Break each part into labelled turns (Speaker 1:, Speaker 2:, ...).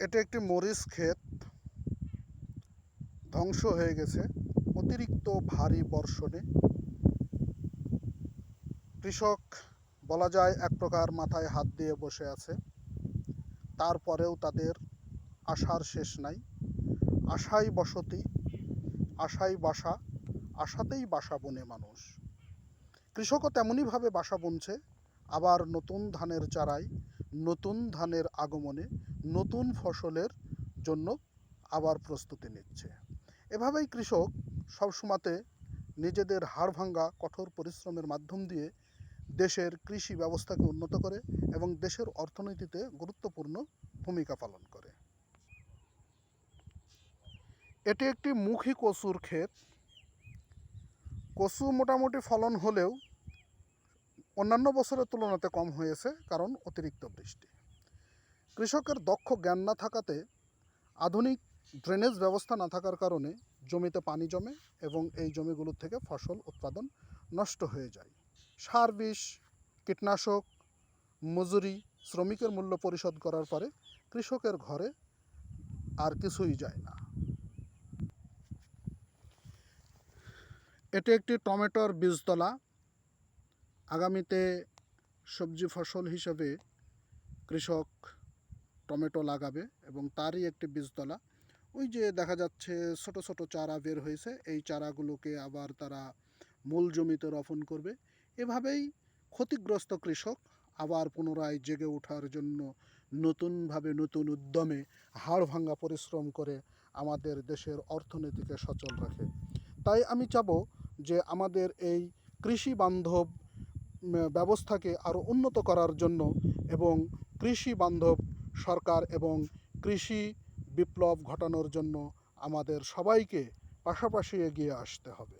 Speaker 1: এটা একটি মরিচ ক্ষেত। ধ্বংস হয়ে গেছে। অতিরিক্ত ভারী বর্ষণে। কৃষক বলা যায় এক প্রকার মাথায় হাত দিয়ে বসে আছে। তারপরেও তাদের আশার শেষ নাই। আশাই বসতি, আশাই বাসা, আশাতেই বাসা বনে মানুষ। কৃষকও তেমনইভাবে বাসা বুনছে। আবার নতুন ধানের চারায় নতুন ধানের আগমনে নতুন ফসলের জন্য আবার প্রস্তুতি নিচ্ছে। এভাবেই কৃষক সবসময়তে নিজেদের হাড় ভাঙ্গা কঠোর পরিশ্রমের মাধ্যম দিয়ে দেশের কৃষি ব্যবস্থাকে উন্নত করে এবং দেশের অর্থনীতিতে গুরুত্বপূর্ণ ভূমিকা পালন করে। এটি একটি মুখী কচুর ক্ষেত। কচু মোটামুটি ফলন হলেও অন্যান্য বছরের তুলনাতে কম হয়েছে কারণ অতিরিক্ত বৃষ্টি। কৃষকের দক্ষ জ্ঞান না থাকাতে আধুনিক ড্রেনেজ ব্যবস্থা না থাকার কারণে জমিতে পানি জমে এবং এই জমিগুলোর থেকে ফসল উৎপাদন নষ্ট হয়ে যায়। সার বিষ, কীটনাশক, মজুরি, শ্রমিকের মূল্য পরিশোধ করার পরে কৃষকের ঘরে আর কিছুই যায় না। এটি একটি টমেটোর বীজতলা। আগামীতে সবজি ফসল হিসেবে কৃষক টমেটো লাগাবে এবং তারই একটি বীজতলা। ওই যে দেখা যাচ্ছে ছোট ছোট চারা বের হয়েছে, এই চারাগুলোকে আবার তারা মূল জমিতে রোপণ করবে। এভাবেই ক্ষতিগ্রস্ত কৃষক আবার পুনরায় জেগে ওঠার জন্য নতুনভাবে নতুন উদ্যমে হাড় ভাঙ্গা পরিশ্রম করে আমাদের দেশের অর্থনীতিকে সচল রাখে। তাই আমি চাব যে আমাদের এই কৃষি বান্ধব ব্যবস্থাকে আরও উন্নত করার জন্য এবং কৃষি বান্ধব সরকার এবং কৃষি বিপ্লব ঘটানোর জন্য আমাদের সবাইকে পাশাপাশি এগিয়ে আসতে হবে।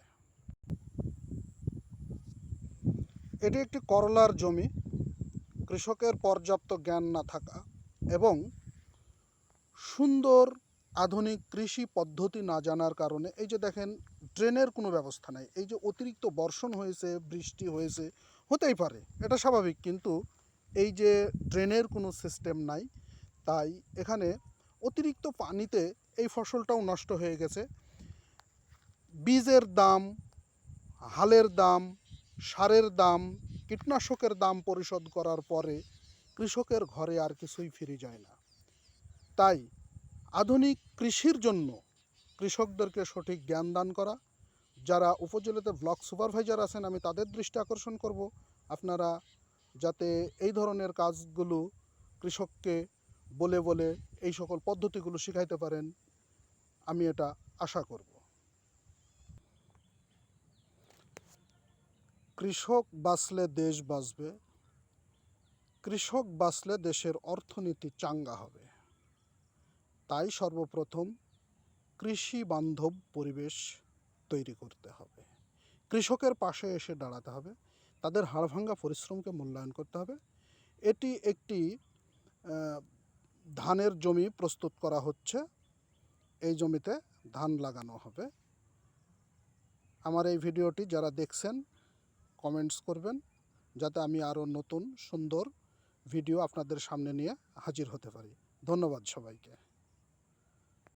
Speaker 1: এটি একটি করলার জমি, কৃষকের পর্যাপ্ত জ্ঞান না থাকা এবং সুন্দর আধুনিক কৃষি পদ্ধতি না জানার কারণে, এই যে দেখেন ড্রেনের কোনো ব্যবস্থা নাই। এই যে অতিরিক্ত বর্ষণ হয়েছে, বৃষ্টি হয়েছে, হতেই পারে, এটা স্বাভাবিক, কিন্তু এই যে ড্রেনের কোনো সিস্টেম নাই, তাই এখানে অতিরিক্ত পানিতে এই ফসলটাও নষ্ট হয়ে গেছে। বীজের দাম, হালের দাম, সারের দাম, কীটনাশকের দাম পরিশোধ করার পরে কৃষকের ঘরে আর কিছুই ফিরে যায় না। তাই আধুনিক কৃষির জন্য কৃষকদেরকে সঠিক জ্ঞান দান করা। যারা উপজেলাতে ব্লক সুপারভাইজার আছেন, আমি তাদের দৃষ্টি আকর্ষণ করব। আপনারা যাতে এই ধরনের কাজগুলো কৃষককে বলে বলে এই সকল পদ্ধতিগুলো শিখাইতে পারেন, আমি এটা আশা করব। কৃষক বাঁচলে দেশ বাঁচবে, কৃষক বাঁচলে দেশের অর্থনীতি চাঙ্গা হবে। তাই সর্বপ্রথম কৃষি বান্ধব পরিবেশ তৈরি করতে হবে। কৃষকের পাশে এসে দাঁড়াতে হবে। তাদের হাড়ভাঙ্গা পরিশ্রমকে মূল্যায়ন করতে হবে। এটি একটি ধানের জমি প্রস্তুত করা হচ্ছে। এই জমিতে ধান লাগানো হবে। আমার এই ভিডিওটি যারা দেখছেন, কমেন্টস করবেন যাতে আমি আরও নতুন, সুন্দর ভিডিও আপনাদের সামনে নিয়ে হাজির হতে পারি। ধন্যবাদ সবাইকে।